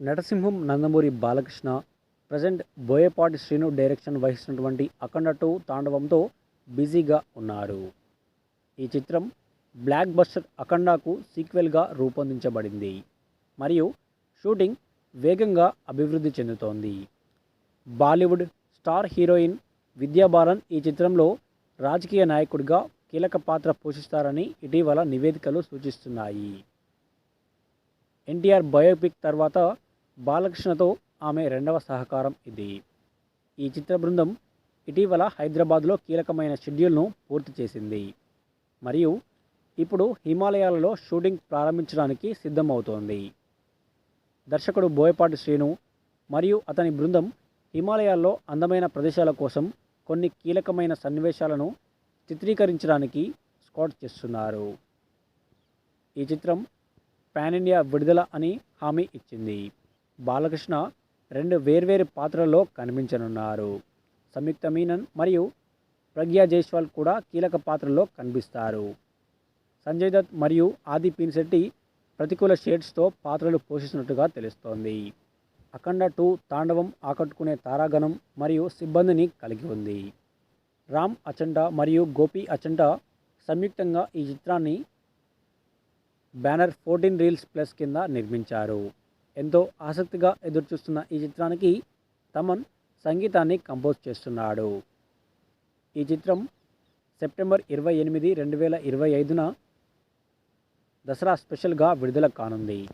Narasimham Nandamuri Balakrishna present Boyapati Srinu direction వహిస్తున్నటువంటి Akhanda two తాండవంతో బిజీగా ఉన్నారు. ఈ చిత్రం బ్లాక్ బస్టర్ అఖండాకు సీక్వెల్గా రూపొందించబడింది. మరియు షూటింగ్ వేగంగా అభివృద్ధి చెందుతోంది. బాలీవుడ్ స్టార్ హీరోయిన్ విద్యా బాలన్ ఈ చిత్రంలో రాజకీయ నాయకుడిగా కీలక పాత్ర పోషిస్తారని ఇటీవల నివేదికలు సూచిస్తున్నాయి. ఎన్టీఆర్ బయోపిక్ తర్వాత బాలకృష్ణతో ఆమె రెండవ సహకారం ఇది. ఈ చిత్ర బృందం ఇటీవల హైదరాబాద్లో కీలకమైన షెడ్యూల్ను పూర్తి చేసింది. మరియు ఇప్పుడు హిమాలయాలలో షూటింగ్ ప్రారంభించడానికి సిద్ధమవుతోంది. దర్శకుడు బోయపాటి శ్రీను మరియు అతని బృందం హిమాలయాల్లో అందమైన ప్రదేశాల కోసం కొన్ని కీలకమైన సన్నివేశాలను చిత్రీకరించడానికి స్కాట్ చేస్తున్నారు. ఈ చిత్రం పాన్ ఇండియా విడుదల అని హామీ ఇచ్చింది. బాలకృష్ణ రెండు వేర్వేరు పాత్రల్లో కనిపించనున్నారు. సంయుక్త మీనన్ మరియు ప్రగ్యా జైస్వాల్ కూడా కీలక పాత్రల్లో కనిపిస్తారు. సంజయ్ దత్ మరియు ఆది పిన్శెట్టి ప్రతికూల షేడ్స్తో పాత్రలు పోషిస్తున్నట్టుగా తెలుస్తోంది. అఖండ టూ తాండవం ఆకట్టుకునే తారాగణం మరియు సిబ్బందిని కలిగి ఉంది. రామ్ అచంట మరియు గోపి అచంట సంయుక్తంగా ఈ చిత్రాన్ని బ్యానర్ ఫోర్టీన్ రీల్స్ ప్లస్ కింద నిర్మించారు. ఎంతో ఆసక్తిగా ఎదురుచూస్తున్న ఈ చిత్రానికి తమన్ సంగీతాన్ని కంపోజ్ చేస్తున్నాడు. ఈ చిత్రం సెప్టెంబర్ ఇరవై ఎనిమిది రెండు వేల ఇరవై ఐదున దసరా స్పెషల్గా విడుదల కానుంది.